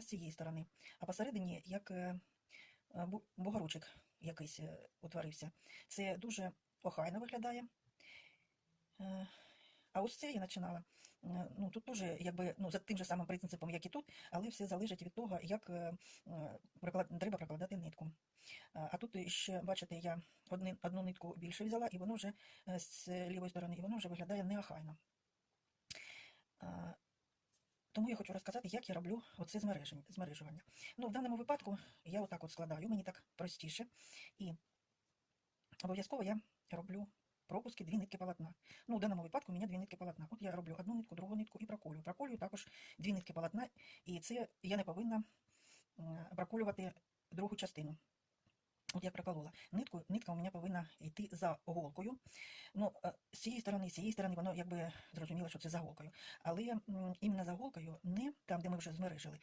з цієї сторони, а посередині як е, е, бугорочок якийсь е, утворився. Це дуже охайно виглядає. А ось це я починала. Ну, тут теж якби ну, за тим же самим принципом, як і тут, але все залежить від того, як треба прикладати нитку. А тут ще, бачите, я одну нитку більше взяла, і воно вже з лівої сторони, і воно вже виглядає неохайно. Тому я хочу розказати, як я роблю оце змережування. Ну, в даному випадку я отак от складаю, мені так простіше. І обов'язково я роблю пропуски дві нитки полотна. Ну, в даному випадку у мене дві нитки полотна. От я роблю одну нитку, другу нитку і проколюю. Проколюю також дві нитки полотна, і це я не повинна проколювати другу частину. От я проколола. Нитку, нитка у мене повинна йти за голкою. Ну, е, з цієї сторони, з цієї сторони, воно якби зрозуміло, що це за голкою. Але іменно за голкою, не там, де ми вже змережили,